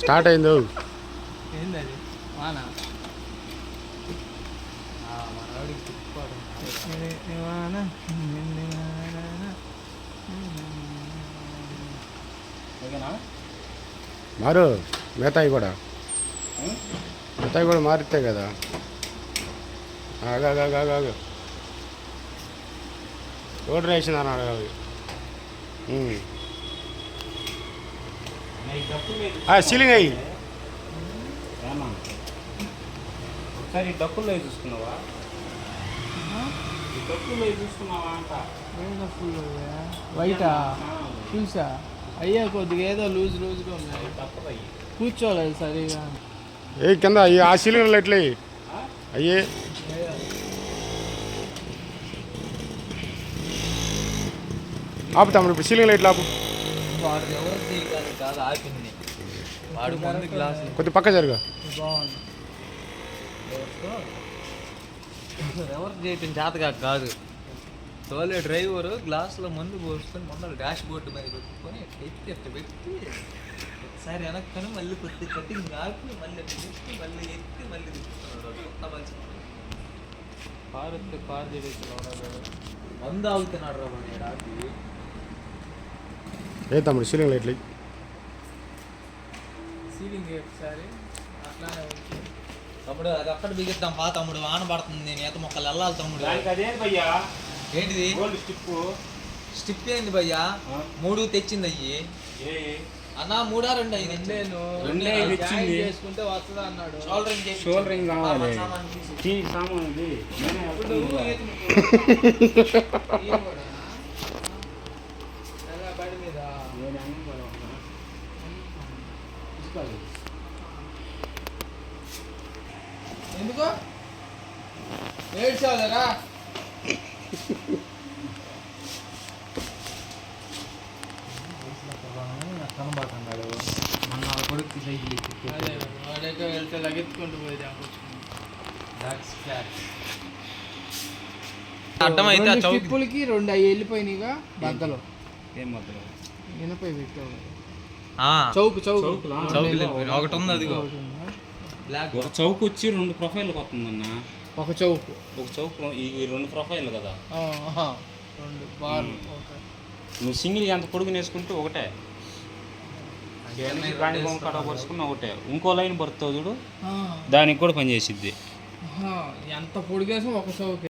Start అయిందో? ఏంది అది వాన మనవాడికి తిప్పుకోవడం వాన? ఓకేనా? మారు మిగతాయి కూడా. మిగతాయి కూడా మారితే కదా. ఆగాగాగాగాగు రోడ్డు వేసిన అడగాలి? సీలింగ్ అయ్యి. ఒకసారి డప్పుల్లో అవి చూసుకున్నావా? డప్పుల్లో చూసుకున్నావా అంట. వైటా చూసా అయ్యా కొద్దిగా ఏదో లూజ్ లూజ్గా ఉన్నాయి. కూర్చోలేదు సరిగా. ఏ కింద ఆ సీలింగ్ ఎట్లా అయ్యే? ఆపు తమ్ముడు ఇప్పుడు సీలింగ్ లైట్లు ఆపు? వాడు ఎవరు తీయగానే కాదు ఆపింది. వాడు ముందు గ్లాస్ కొద్ది పక్క జరుగు. బాగుంది. ఎవరు చేయటం చేతగా కాదు. తోలే డ్రైవరు గ్లాసులో మందు పోసుకొని మొన్న డాష్ బోర్డు మీద పెట్టుకొని ఎత్తి ఎత్తి పెట్టి ఒకసారి వెనక్కొని మళ్ళీ కొద్ది కటింగ్ ఆపి మళ్ళీ పెట్టి మళ్ళీ ఎత్తి మళ్ళీ తిప్పుతున్నాడు. వాడు. కొత్త మంచి కారు వస్తే కారు చేస్తున్నాడు మందు ఆగుతున్నాడు రా ఏ తమ్ముడు సీలింగ్ లైట్లు. సీలింగ్ ఒకసారి. అట్లానే తమ్ముడు అది అక్కడ బిగిద్దాం. పా తమ్ముడు వాన పడుతుంది. నేను ఈత మొక్కలు వెళ్ళాలి తమ్ముడు. భయ్యా? ఏంటిది? గోల్డ్ స్టిప్ స్టిప్ ఏంది భయ్యా? మూడు తెచ్చింది అయ్యి. ఏ అన్నా మూడా రెండు అయ్యి రెండేను. రెండే తెచ్చింది. చేసుకుంటే వస్తుందా అన్నాడు. షోల్డరింగ్ కావాలి. సామాన్ ఇది నేనే ఇప్పుడు వెళ్తాను ఈత ఇంకా. ముక్క. ఈయన కూడా. ఎలా బండి మీద నేను అన్నం కూడా ఉన్నా. తీసుకోవాలి. ఎందుకు? ఏడ్చావులరా కనబడుతున్నాడు మన వాళ్ళ కొడుకు సైకిల్ ఎక్కి అదే వాడైతే వెళ్తే లగెత్తుకుంటూ పోయి స్టిప్పులకి రెండు అవి వెళ్ళిపోయినాయిగా బద్దలు. ఏం వద్దు వినపై పెట్టావు ఆ, చౌక్ చౌక్. వెళ్ళిపోయినాయి. ఒకటి ఉంది? అదిగో ఒక చౌక్ వచ్చి రెండు ప్రొఫైల్కి వస్తుందన్న. ఒక చౌక్. ఒక చౌక్ ఈ రెండు ప్రొఫైల్ కదా. రెండు బాల్. ఓకే. నువ్వు సింగిల్ ఎంత పొడుగు నేసుకుంటే ఒకటే. రాణి బొమ్మ కడ పరుచుకున్న ఒకటే. ఇంకో లైన్ పడుతుంది చూడు. ఆ, దానికి కూడా పనిచేసిద్ది. ఆహా. ఎంత పొడిగేసాం ఒక చౌక్.